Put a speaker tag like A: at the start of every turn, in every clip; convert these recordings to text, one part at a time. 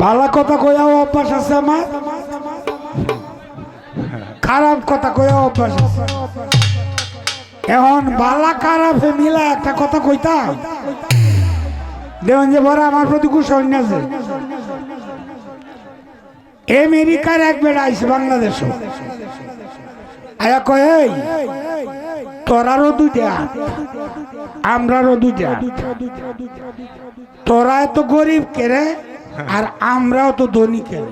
A: ভালো কথা অভ্যাস আছে আমার। খারাপ কথা কইয়া অভ্যাস আছে। এখন বালা খারাপ মিলা একটা কথা বড় আমার প্রতি কুশল আছে আমেরিকার এক বেড়া আইসে বাংলাদেশ। আয়া কয় তোরারও দুইটা, আমরারও দুইটা। তোরা এত গরিব কেরে, আর আমরাও তো ধনী কেরে।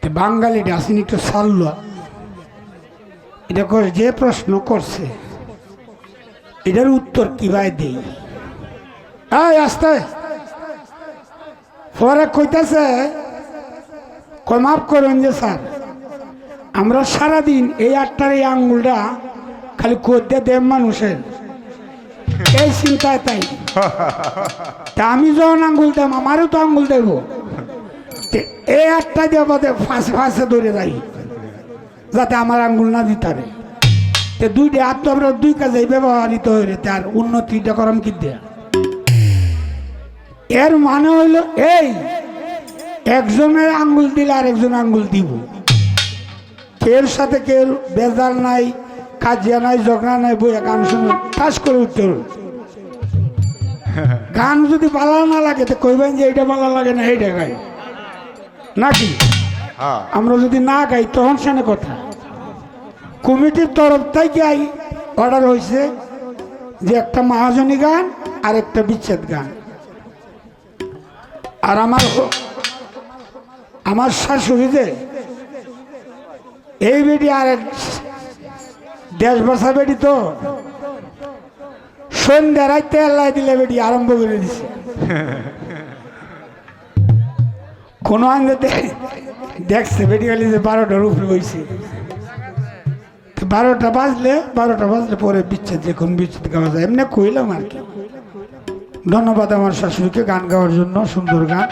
A: তে বাঙালিটা আসেনি একটু সারল এটা করে, যে প্রশ্ন করছে, এটার উত্তর কীভাবে দেই? এই, আসতে। পরে কইতাছে কয় মাফ করেন যে স্যার। আমরা সারাদিন এই আটটার এই আঙ্গুলটা খালি করতে দেব মানুষের। এই চিন্তায় তাই। তা আমি যখন আঙ্গুল দেব, আমারও তো আঙ্গুল দেব। এই আটটা দিয়ে বাদে ফাঁসে ফাঁসে ধরে যাই যাতে আমার আঙ্গুল না দিতারে তে দুইটা হাত তো আমরা দুই কাজে ব্যবহৃত হইলে তার উন্নতিটা করম কি দেয়া? এর মানে হইল এই, একজনের আঙ্গুল দিলে আর একজন আঙ্গুল দিব। কেউর সাথে কেউ বেজাল নাই কাজিয়া নাই ঝগড়া নাই বইয়া গান শুনে কাজ করে উঠতে। গান যদি ভালো না লাগে তো কইবেন যে এইটা ভালো লাগে না এইটা গাই। নাকি?
B: হ্যাঁ।
A: আমরা যদি না গাই তখন সেনে কথা। কমিটির তরফ থেকে আই অর্ডার হয়েছে যে একটা মহাজনী গান আর একটা বিচ্ছেদ গান। আর আমার আমার শাশুড়ি যে এই বেটি আর দেশ বসা বেটি তো। সন্ধ্যা রাইতে আল্লাহ দিলে বেটি, আরম্ভ করে দিছে। কোনো আনন্দে দেখছে বেটি গেলে যে বারোটার উপরে হয়েছে তো বারোটা বাজলে বারোটা বাজলে পরে বিচ্ছেদ যে কোন বিচ্ছেদ গাওয়া যায়। এমনি কইলাম আর কি। ধন্যবাদ আমার শাশুড়িকে গান গাওয়ার জন্য, সুন্দর গান।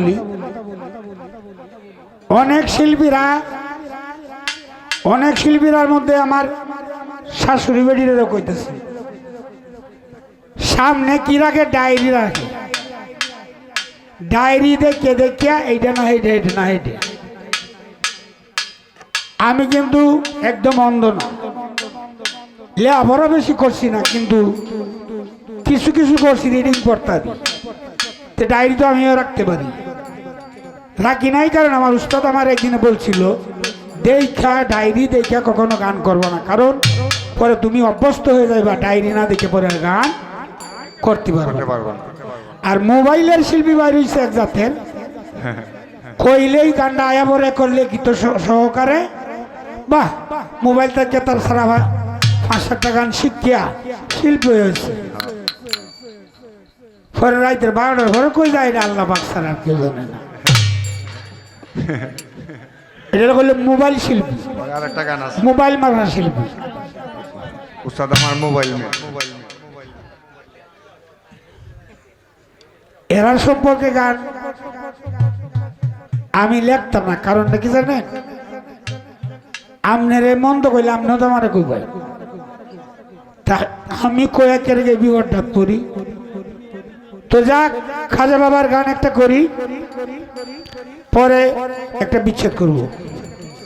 A: বলি, অনেক শিল্পীরা, অনেক শিল্পীরার মধ্যে আমার শাশুড়ি বেডিরেরও কইতেছে। সামনে কি রাখে? ডায়েরি রাখে। ডায়েরি দেখে দেখিয়া এইটা না, এইটা এইটা না, এইটা। আমি কিন্তু একদম অন্ধ না। লেখাপড়া বেশি করছি না, কিন্তু কিছু কিছু করছি রিডিং পড়তে। তো ডায়েরি তো আমিও রাখতে পারি। রাখি নাই কারণ আমার উস্তাদ আমার একদিনে বলছিল দেখা ডায়েরি দেখা কখনো গান করব না। কারণ পরে তুমি অভ্যস্ত হয়ে যাবে ডায়েরি না দেখে পরে গান করতে পারবে না। আর মোবাইলের শিল্পী বাইর হয়েছে এক জাতের। কইলেই গানটা আয়া পরে করলে গীত সহ- সহকারে বাহ মোবাইল থেকে তার সারা পাঁচ সাতটা গান শিখিয়া শিল্পী হয়েছে পরে রাইতের বারোটার পরে কই যায় এটা আল্লাহ ছাড়া আর কেউ জানে না। এটা করলে মোবাইল শিল্পী।
B: আর একটা গান আছে।
A: মোবাইল মারা শিল্পী।
B: উস্তাদ আমার মোবাইল মে
A: এরার সম্পর্কে গান আমি লেখতাম না কারণটা কি জানেন? আমনের মন্দ কইলে তো আমার কইবাই। তা আমি কয়েকের বিবরটা করি। তো যাক খাজা বাবার গান একটা করি। পরে একটা বিচ্ছেদ করব।